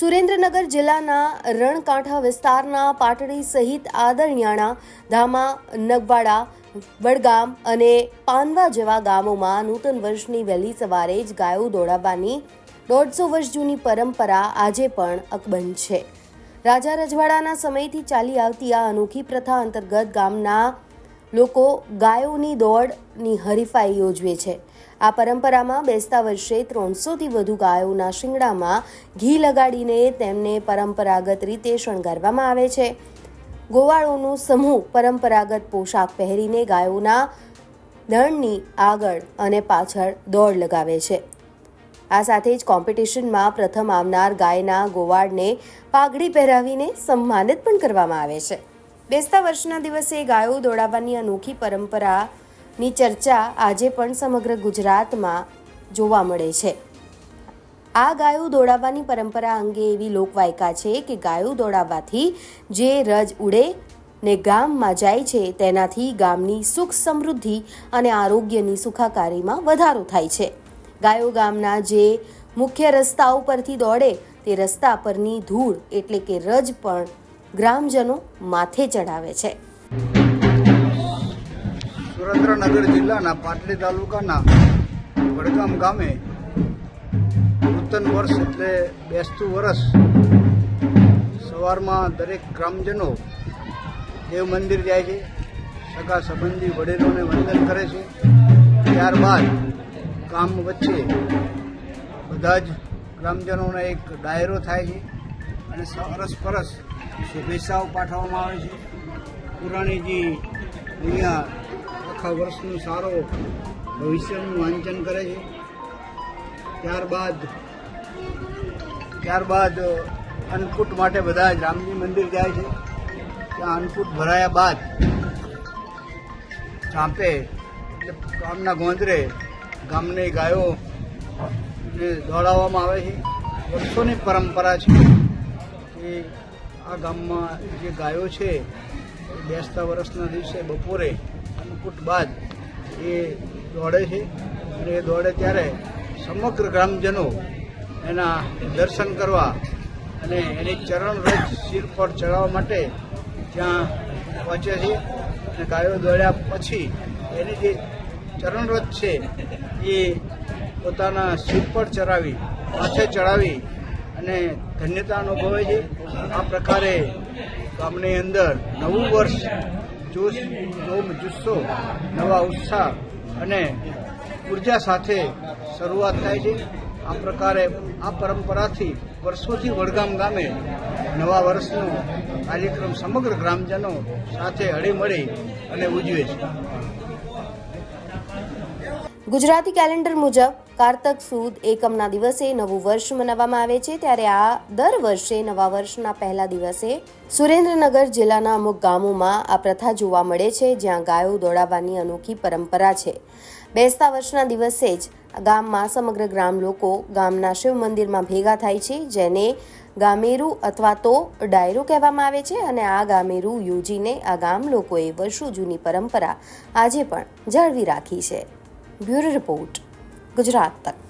સુરેન્દ્રનગર જિલ્લાના રણકાંઠા વિસ્તારના પાટડી સહિત આદરણિયાણા, ધામા, નગવાડા, વડગામ અને પાનવા જેવા ગામોમાં નૂતન વર્ષની વહેલી સવારે જ ગાયો દોડાવવાની દોઢસો વર્ષ જૂની પરંપરા આજે પણ અકબંધ છે. રાજા રજવાડાના સમયથી ચાલી આવતી આ અનોખી પ્રથા અંતર્ગત ગામના લોકો ગાયોની દોડની હરીફાઈ યોજવે છે. આ પરંપરામાં બેસતા વર્ષે ત્રણસોથી વધુ ગાયોના શિંગડામાં ઘી લગાડીને તેમને પરંપરાગત રીતે શણગારવામાં આવે છે. ગોવાળોનો સમૂહ પરંપરાગત પોશાક પહેરીને ગાયોના દળની આગળ અને પાછળ દોડ લગાવે છે. આ સાથે જ કોમ્પિટિશનમાં પ્રથમ આવનાર ગાયના ગોવાળને પાઘડી પહેરાવીને સન્માનિત પણ કરવામાં આવે છે. બેસતા વર્ષના દિવસે ગાયો દોડાવવાની અનોખી પરંપરાની ચર્ચા આજે પણ સમગ્ર ગુજરાતમાં જોવા મળે છે. આ ગાયો દોડાવવાની પરંપરા અંગે એવી લોકવાયકા છે કે ગાયો દોડાવવાથી જે રજ ઉડે ને ગામમાં જાય છે, તેનાથી ગામની સુખ સમૃદ્ધિ અને આરોગ્યની સુખાકારીમાં વધારો થાય છે. ગાયો ગામના જે મુખ્ય રસ્તાઓ પરથી દોડે, તે રસ્તા પરની ધૂળ એટલે કે રજ પણ ગ્રામજનો માથે ચડાવે છે. સુરેન્દ્રનગર જિલ્લાના પાટડી તાલુકાના વડગામ ગામે નૂતન વર્ષ એટલે બેસતું વર્ષ સવારમાં દરેક ગ્રામજનો દેવ મંદિર જાય છે. સગા સંબંધી વડીલોને વંદન કરે છે. ત્યારબાદ ગામ વચ્ચે બધા જ ગ્રામજનોનો એક ડાયરો થાય છે. અને સરસ પરસ શુભેચ્છાઓ પાઠવવામાં આવે છે. પુરાણીજી અહીંયા આખા વર્ષનું સારો ભવિષ્યનું વાંચન કરે છે. ત્યારબાદ ત્યારબાદ અન્નકૂટ માટે બધા જ રામજી મંદિર જાય છે. ત્યાં અન્નકૂટ ભરાયા બાદ ચાંપે એટલે ગામના ગોંદરે ગામની ગાયોને દોડાવવામાં આવે છે. વર્ષોની પરંપરા છે. કે આ ગામમાં જે ગાયો છે, એ બેસતા વર્ષના દિવસે બપોરે અન્નકૂટ બાદ એ દોડે છે. અને એ દોડે ત્યારે સમગ્ર ગ્રામજનો એના દર્શન કરવા અને એની ચરણ રજ શિર પર ચડાવવા માટે ત્યાં પહોંચે છે. અને ગાયો દોડ્યા પછી એની જે ચરણરથ છે, એ પોતાના શિર પર ચડાવી, માથે ચડાવી અને ધન્યતા અનુભવે છે. આ પ્રકારે ગામની અંદર નવું વર્ષ, જોશ જોમ જુસ્સો, નવા ઉત્સાહ અને ઊર્જા સાથે શરૂઆત થાય છે. આ પ્રકારે આ પરંપરાથી વર્ષોથી વડગામ ગામે નવા વર્ષનો કાર્યક્રમ સમગ્ર ગ્રામજનો સાથે હળીમળી અને ઉજવે છે. ગુજરાતી કેલેન્ડર મુજબ કારતક સુદ એકમના દિવસે નવું વર્ષ મનાવવામાં આવે છે ત્યારે આ દર વર્ષે નવા વર્ષના પહેલા દિવસે સુરેન્દ્રનગર જિલ્લાના અમુક ગામોમાં આ પ્રથા જોવા મળે છે, જ્યાં ગાયો દોડાવવાની અનોખી પરંપરા છે. બેસતા વર્ષના દિવસે જ ગામમાં સમગ્ર ગ્રામ લોકો ગામના શિવ મંદિરમાં ભેગા થાય છે, જેને ગામેરું અથવા તો ડાયરો કહેવામાં આવે છે અને આ ગામેરું યોજીને આ ગામ લોકોએ વર્ષો જૂની પરંપરા આજે પણ જાળવી રાખી છે. Bureau report. ગુજરાત તક.